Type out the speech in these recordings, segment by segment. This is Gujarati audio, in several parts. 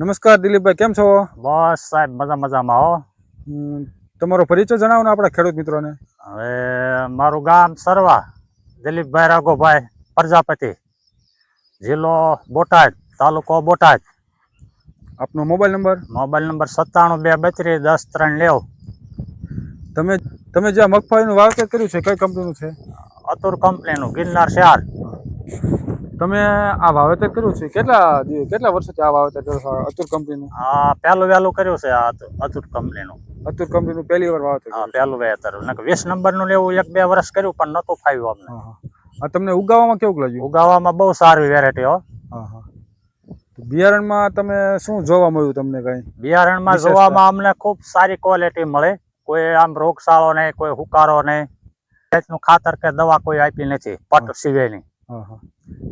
નમસ્કાર દિલીપભાઈ કેમ છો? બસ સાહેબ મજા મજામાં હો તમારો પરિચય જણાવો ને આપણા ખેડૂત મિત્રોને. હવે મારું ગામ સરવા દિલીપભાઈ રાઘોભાઈ પ્રજાપતિ જિલ્લો બોટાદ તાલુકો બોટાદ. આપનો મોબાઈલ નંબર? મોબાઈલ નંબર સત્તાણું બે બત્રીસ દસ ત્રણ લેવ. તમે તમે જે મગફળીનું વાવેતર કર્યું છે કઈ કંપનીનું છે? અતુર કંપનીનું ગિરનાર ચાર તમે આ વાવેતર કર્યું છે? કેટલા કેટલા વર્ષોથી આ વાવેતર કરો છે? અતુર કંપનીનું? હા પહેલું વહેલું કર્યું છે આ અતુ- અતુર કંપનીનું. અતુર કંપનીનું પહેલી વાર વાવેતર હા પહેલું વહેતર. નકર વીસ નંબરનું લેવું એક બે વર્ષ કર્યું પણ નહોતું ફાવ્યું અમને. તમને ઉગાવવામાં કેવું લાગ્યું? ઉગાવામાં બહુ સારી વેરાયટી હો. હા હા. બિયારણમાં તમે શું જોવા મળ્યું તમને કઈ? બિયારણમાં જોવામાં અમને ખૂબ સારી ક્વોલિટી મળે. કોઈ આમ રોગશાળો નહીં કોઈ હુકારો નહીં. જાતનું ખાતર કે દવા કોઈ આપી નથી પટ સિવાયની.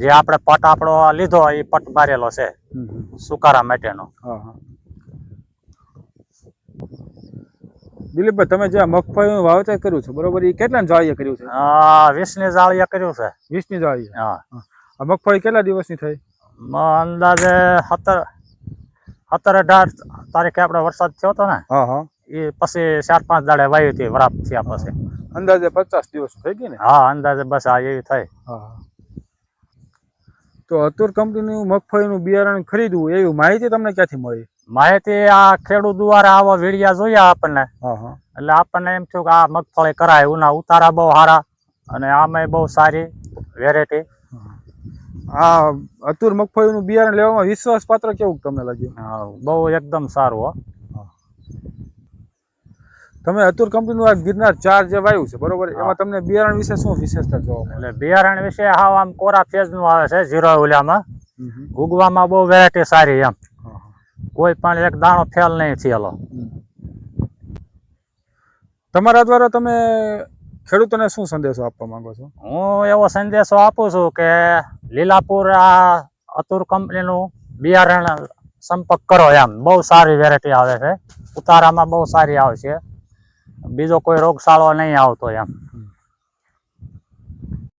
જે આપણે પટ આપણો લીધો એ પટ મારેલો છે. સુકારા માટેનો. દિલીપભાઈ તમે જે મગફળીનું વાવેતર કર્યું છે બરોબર એ કેટલા જાળીએ કર્યું છે? વીસ વીસની જાળીએ કર્યું છે. વીસની જાળીએ? હા. મગફળી કેટલા દિવસની થઈ? અંદાજે સત્તર સત્તર અઢાર તારીખે આપણે વરસાદ થયો હતો ને હા હા. એ પછી ચાર પાંચ દાડે વાવી હતી વરાપ થયા પછી. અંદાજે પચાસ દિવસ થઈ ગઈ ને? હા અંદાજે બસ આ એવી થઈ. હા. તો અતુર કંપનીનું મગફળીનું બિયારણ ખરીદવું એવી માહિતી તમને ક્યાંથી મળી? માહિતી આ ખેડૂત દ્વારા આવા વીડિયા જોયા આપણને. હા હા. એટલે આપણને એમ થયું કે આ મગફળી કરાય ઉના ઉતારા બહુ સારા અને આમાં બહુ સારી વેરાયટી આ અતુર મગફળીનું બિયારણ લેવામાં વિશ્વાસપાત્ર કેવું તમને લાગ્યું? બહુ એકદમ સારું હો. તમે અતુર કંપનીનું આ ગિરનાર ચાર જે વાયુ છે બરોબર? એમાં તમને બિયારણ વિશે શું વિશેષતા જોવા મળે? એટલે બિયારણ વિશે હાવ આમ કોરા ફેઝનું આવે છે હમ હમ. ઉગવામાં બહુ વેરાયટી સારી એમ. કોઈ પણ એક દાણો ફેલ નહીં થયેલો. તમારા દ્વારા તમે ખેડૂતોને શું સંદેશો આપવા માંગો છો? હું એવો સંદેશો આપું છું કે લીલાપુર આ અતુર કંપનીનું બિયારણ સંપર્ક કરો એમ. બહુ સારી વેરાયટી આવે છે. ઉતારામાં બહુ સારી આવે છે. બીજો કોઈ રોગશાળો નહીં આવતો એમ.